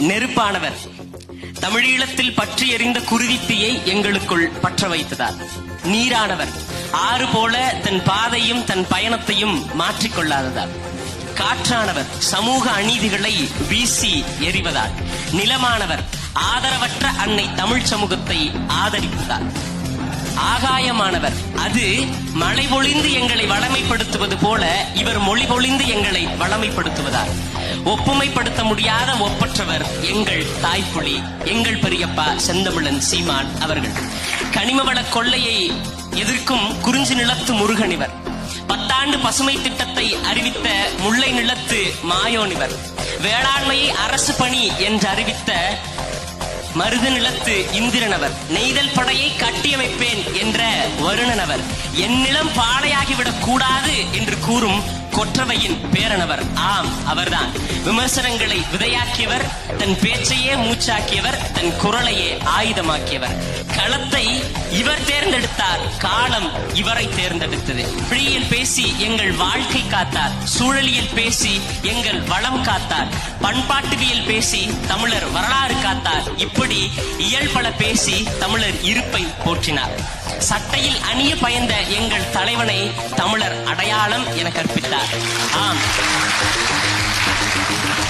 நெருப்பானவர். தமிழீழத்தில் பற்றி எறிந்த குருவித்தியை எங்களுக்குள் பற்ற வைத்ததார் நீரானவர். ஆறு போல தன் பாதையும் தன் பயணத்தையும் மாற்றிக்கொள்ளாததார் காற்றானவர். சமூக அநீதிகளை வீசி எறிவதால். நிலமானவர். ஆதரவற்ற அன்னை தமிழ் சமூகத்தை ஆதரிப்பதால். ஆகாயமானவர். அது மழை பொழிந்து எங்களை வளமைப்படுத்துவது போல இவர் மொழி பொழிந்து எங்களை வளமைப்படுத்துவதால் ஒப்புமைப்படுத்த முடியாத ஒப்பற்றவர் எங்கள் தாய்ப்புலி எங்கள் பெரியப்பா செந்தமிழன் சீமான் அவர்கள். கனிமவள கொள்ளையை எதிர்க்கும் குறிஞ்சி நிலத்து முருகனிவர் பத்தாண்டு பசுமை திட்டத்தை அறிவித்த முல்லை நிலத்து மாயோனிவர் வேளாண்மையை அரசு பணி என்று அறிவித்த மருது நிலத்து இந்திரனவர் நெய்தல் படையை கட்டியமைப்பேன் என்ற வருணனவர் என் நிலம் பாடையாகிவிடக் கூடாது என்று கூறும் கொற்றவையின் பேரனவர். ஆம் அவர்தான். விமர்சனங்களை விதையாக்கியவர் தன் பேச்சையே மூச்சாக்கியவர் தன் குரலையே ஆயுதமாக்கியவர். களத்தை இவர் தேர்ந்தெடுத்தார் காலம் இவரை தேர்ந்தெடுத்தது. பிழியில் பேசி எங்கள் வாழ்க்கை காத்தார் சூழலியல் பேசி எங்கள் வளம் காத்தார். பண்பாட்டுவியல் பேசி தமிழர் வரலாறு காத்தார். இப்படி இயல்பல பேசி தமிழர் இருப்பை போற்றினார். சட்டையில் அணிய பயந்த எங்கள் தலைவனை தமிழர் அடையாளம் என கற்பித்தார். ஆம் ஆம் அவர்